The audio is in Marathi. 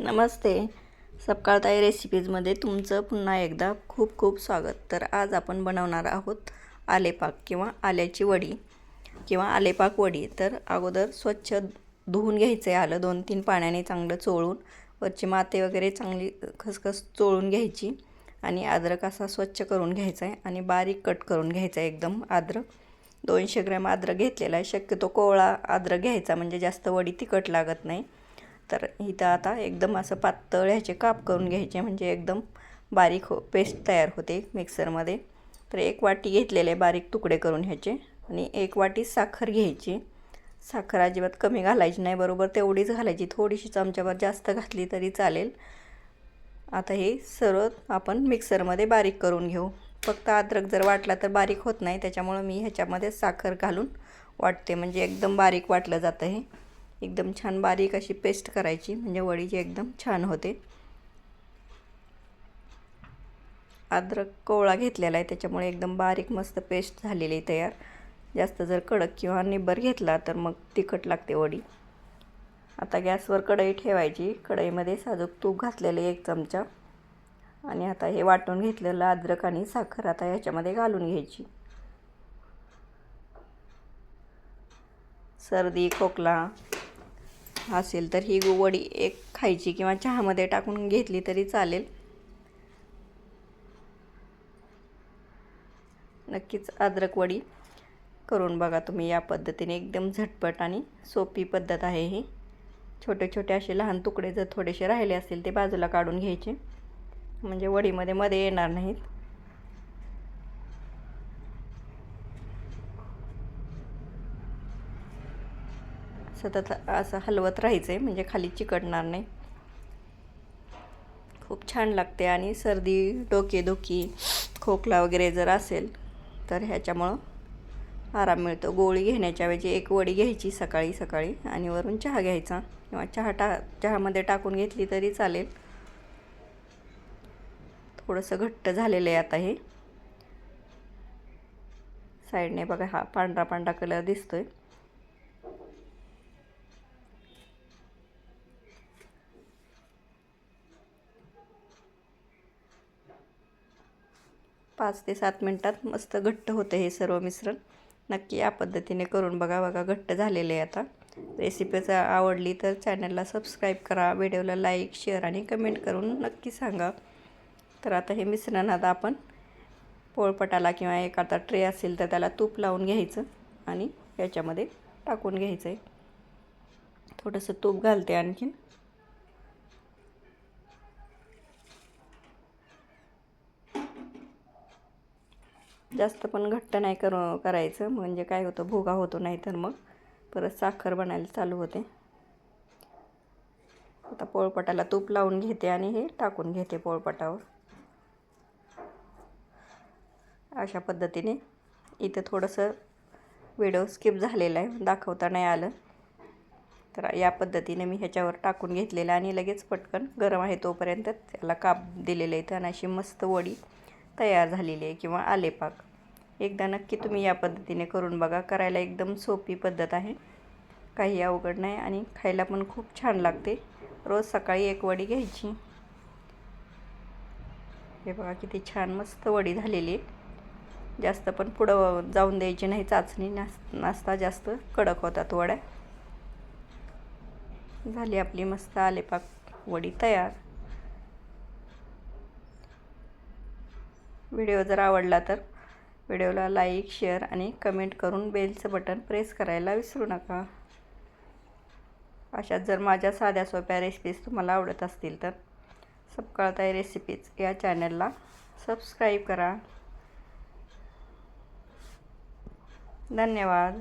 नमस्ते. सपकाळताई रेसिपीजमध्ये तुमचं पुन्हा एकदा खूप खूप स्वागत. तर आज आपण बनवणार आहोत आलेपाक किंवा आल्याची वडी किंवा आलेपाक वडी. तर अगोदर स्वच्छ धुवून घ्यायचं आहे आलं दोन तीन पाण्याने चांगलं चोळून. वरची माते वगैरे चांगली खसखस चोळून घ्यायची आणि अद्रक असा स्वच्छ करून घ्यायचा आहे आणि बारीक कट करून घ्यायचा आहे एकदम अद्रक. दोनशे ग्रॅम अद्रक घेतलेला आहे. शक्यतो कोवळा अद्रक घ्यायचा म्हणजे जास्त वडी तिखट लागत नाही. तर इथं आता एकदम असं पातळ ह्याचे काप करून घ्यायचे म्हणजे एकदम बारीक हो पेस्ट तयार होते मिक्सरमध्ये. तर एक वाटी घेतलेले बारीक तुकडे करून ह्याचे आणि एक वाटी साखर घ्यायची. साखर अजिबात कमी घालायची नाही बरोबर तेवढीच घालायची. थोडीशी चमच्यावर जास्त घातली तरी चालेल. आता हे सर्व आपण मिक्सरमध्ये बारीक करून घेऊ. फक्त अद्रक जर वाटला तर बारीक होत नाही त्याच्यामुळं मी ह्याच्यामध्ये साखर घालून वाटते म्हणजे एकदम बारीक वाटलं जातं हे. एकदम छान बारीक अशी पेस्ट करायची म्हणजे वडीची एकदम छान होते. अद्रक कोवळा घेतलेला आहे त्याच्यामुळे एकदम बारीक मस्त पेस्ट झालेली आहे तयार. जास्त जर कडक किंवा निब्बर घेतला तर मग तिखट लागते वडी. आता गॅसवर कढई ठेवायची. कढईमध्ये साजूक तूप घातलेले एक चमचा. आणि आता हे वाटून घेतलेलं अद्रक आणि साखर आता ह्याच्यामध्ये घालून घ्यायची. सर्दी खोकला असेल तर ही वडी एक खायची किंवा चहामध्ये टाकून घेतली तरी चालेल. नक्कीच अद्रक वडी करून बघा तुम्ही या पद्धतीने. एकदम झटपट आणि सोपी पद्धत आहे ही. छोटे छोटे असे लहान तुकडे जर थोडेसे राहिले असतील ते बाजूला काढून घ्यायचे. म्हणजे वडीमध्ये मध्ये येणार नाहीत. सतत असं हलवत राहायचं आहे म्हणजे खाली चिकटणार नाही. खूप छान लागते आणि सर्दी डोकेदुखी खोकला वगैरे जर असेल तर ह्याच्यामुळं आराम मिळतो. गोळी घेण्याच्या ऐवजी एक वडी घ्यायची सकाळी सकाळी आणि वरून चहा घ्यायचा. किंवा चहा टा चहामध्ये टाकून घेतली तरी चालेल. थोडंसं घट्ट झालेलं आहे आता हे. साईडने बघा हा पांढरा पांढरा कलर दिसतोय. पाच ते सात मिनटात मस्त घट्ट होतं हे सर्व मिश्रण. नक्की या पद्धतीने करून बघा बघा घट्ट झालेले आहे आता. रेसिपी जर आवडली तर चॅनलला सबस्क्राईब करा व्हिडिओला लाईक शेअर आणि कमेंट करून नक्की सांगा. तर आता हे मिश्रण आता आपण पोळपटाला किंवा एखादा ट्रे असेल तर त्याला तूप लावून घ्यायचं आणि याच्यामध्ये टाकून घ्यायचं आहे थोडंसं तूप घालते आणखीन. जास्त पण घट्ट नाही कर करायचं. म्हणजे काय होतं भोगा होतो नाही तर मग. परत साखर बनायला चालू होते. आता पोळपटाला तूप लावून घेते आणि हे टाकून घेते पोळपटावर. अशा पद्धतीने इथं थोडंसं व्हिडिओ स्किप झालेला आहे दाखवता नाही आलं. तर या पद्धतीने मी ह्याच्यावर टाकून घेतलेलं आणि लगेच पटकन गरम आहे तोपर्यंत त्याला काप दिलेलं आहे. आणि अशी मस्त वडी तयार झालेली आहे किंवा आलेपाक एकदा नक्की तुम्ही या पद्धतीने करून बघा. करायला एकदम सोपी पद्धत आहे. काही अवघड नाही आणि खायला पण खूप छान लागते. रोज सकाळी एक वडी घ्यायची. हे बघा किती छान मस्त वडी झालेली आहे. जास्त पण पुढं जाऊन द्यायची नाही. चाचणी नास नाश्ता जास्त कडक होतात वड्या. झाली आपली मस्त आलेपाक वडी तयार. व्हिडिओ जर आवडला तर व्हिडिओला लाईक शेअर आणि कमेंट करून बेलचं बटन प्रेस करायला विसरू नका. अशाच जर माझ्या साध्या सोप्या रेसिपीज तुम्हाला आवडत असतील तर सपकाळताई रेसिपीज या चॅनलला सबस्क्राईब करा. धन्यवाद.